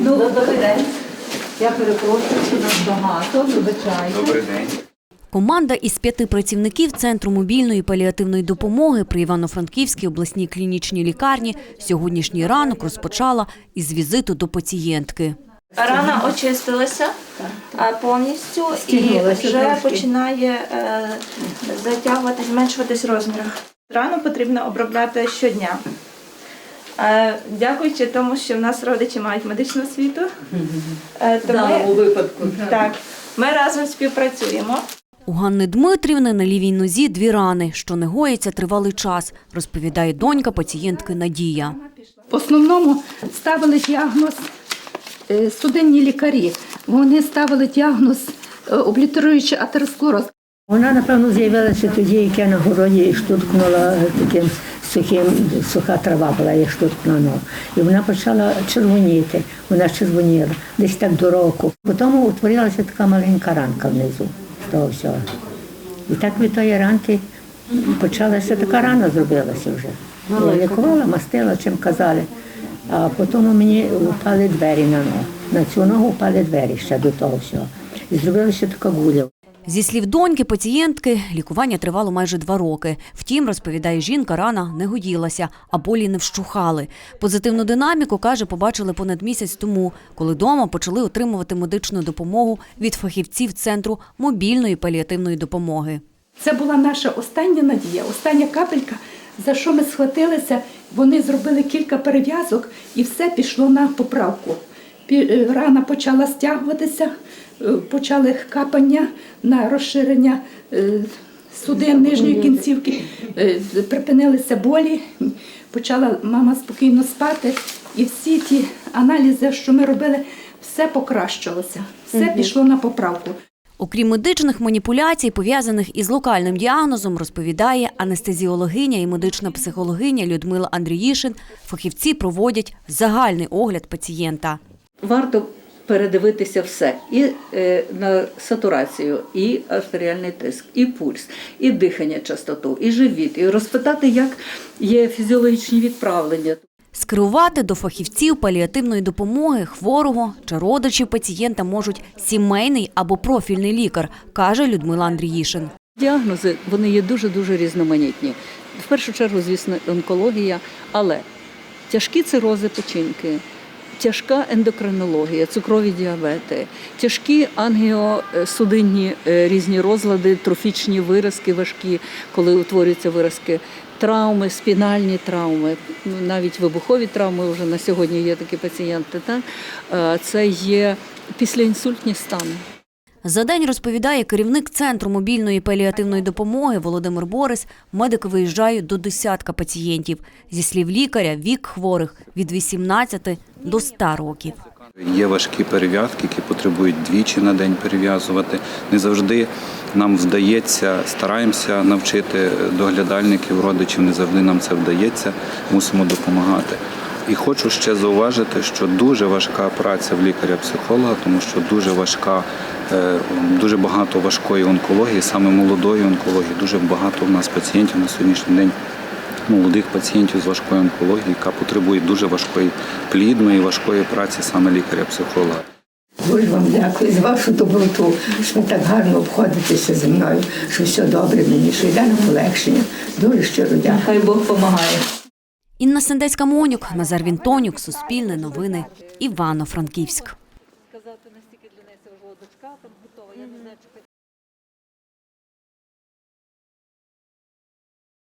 Ну, добрий день. Я перепрошую, що нас багато, вибачайте. Добрий день. Команда із п'яти працівників Центру мобільної паліативної допомоги при Івано-Франківській обласній клінічній лікарні сьогоднішній ранок розпочала із візиту до пацієнтки. Рана очистилася а, повністю і вже починає е, затягувати, зменшуватись в розмірах. Рану потрібно обробляти щодня. Е, дякуючи тому, що в нас родичі мають медичну освіту, е, В даному випадку. так, ми разом співпрацюємо. У Ганни Дмитрівни на лівій нозі дві рани, що не гоїться тривалий час, розповідає донька пацієнтки Надія. В основному ставили діагноз е, судинні лікарі. Вони ставили діагноз облітеруючий атеросклероз. Вона, напевно, з'явилася тоді, як я на городі штуркнула таким сухим, суха трава була, я штуркнула. І вона почала червоніти, вона червоніла десь так до року. Потім утворилася така маленька ранка внизу з того всього. І так від тої ранки почалася така рана зробилася вже. Я лікувала, мастила, чим казали. А потім мені впали двері на ногу. На цю ногу впали двері ще до того всього. І зробилася така гуля. Зі слів доньки пацієнтки, лікування тривало майже два роки. Втім, розповідає жінка, рана не годілася, а болі не вщухали. Позитивну динаміку, каже, побачили понад місяць тому, коли дома почали отримувати медичну допомогу від фахівців Центру мобільної паліативної допомоги. Це була наша остання надія, остання капелька, за що ми схватилися. Вони зробили кілька перев'язок і все пішло на поправку. Е, Рана почала стягуватися, почали капання на розширення е, судин нижньої кінцівки, е, припинилися болі, почала мама спокійно спати. І всі ті аналізи, що ми робили, все покращилося, все пішло на поправку. Окрім медичних маніпуляцій, пов'язаних із локальним діагнозом, розповідає анестезіологиня і медична психологиня Людмила Андріїшин. Фахівці проводять загальний огляд пацієнта. Варто передивитися все. І е, на сатурацію, і артеріальний тиск, і пульс, і дихання частоту, і живіт, і розпитати, як є фізіологічні відправлення. Скерувати до фахівців паліативної допомоги хворого чи родичів пацієнта можуть сімейний або профільний лікар, каже Людмила Андріїшин. Діагнози вони є дуже-дуже різноманітні. В першу чергу, звісно, онкологія, але тяжкі цирози печінки, тяжка ендокринологія, цукрові діабети, тяжкі ангіосудинні е, різні розлади, трофічні виразки важкі, коли утворюються виразки, травми, спінальні травми, ну, навіть вибухові травми вже на сьогодні є такі пацієнти. Так? Е, Це є післяінсультні стани. За день розповідає керівник центру мобільної паліативної допомоги Володимир Борис. Медики виїжджають до десятка пацієнтів. Зі слів лікаря, вік хворих від 18 до 100 років. Є важкі перев'язки, які потребують двічі на день перев'язувати. Не завжди нам вдається, стараємося навчити доглядальників, родичів, не завжди нам це вдається, мусимо допомагати. І хочу ще зауважити, що дуже важка праця в лікаря-психолога, тому що дуже важка, е, дуже багато важкої онкології, саме молодої онкології. Дуже багато у нас пацієнтів на сьогоднішній день молодих пацієнтів з важкою онкологією, яка потребує дуже важкої плідної, важкої праці саме лікаря-психолога. Дуже вам дякую за вашу доброту, що ви так гарно обходитеся зі мною, що все добре мені, що йде на полегшення. Дуже щиро дякую. Хай Бог допомагає. Інна Сендецька Монюк, Назар Вінтонюк, Суспільне новини, Івано-Франківськ.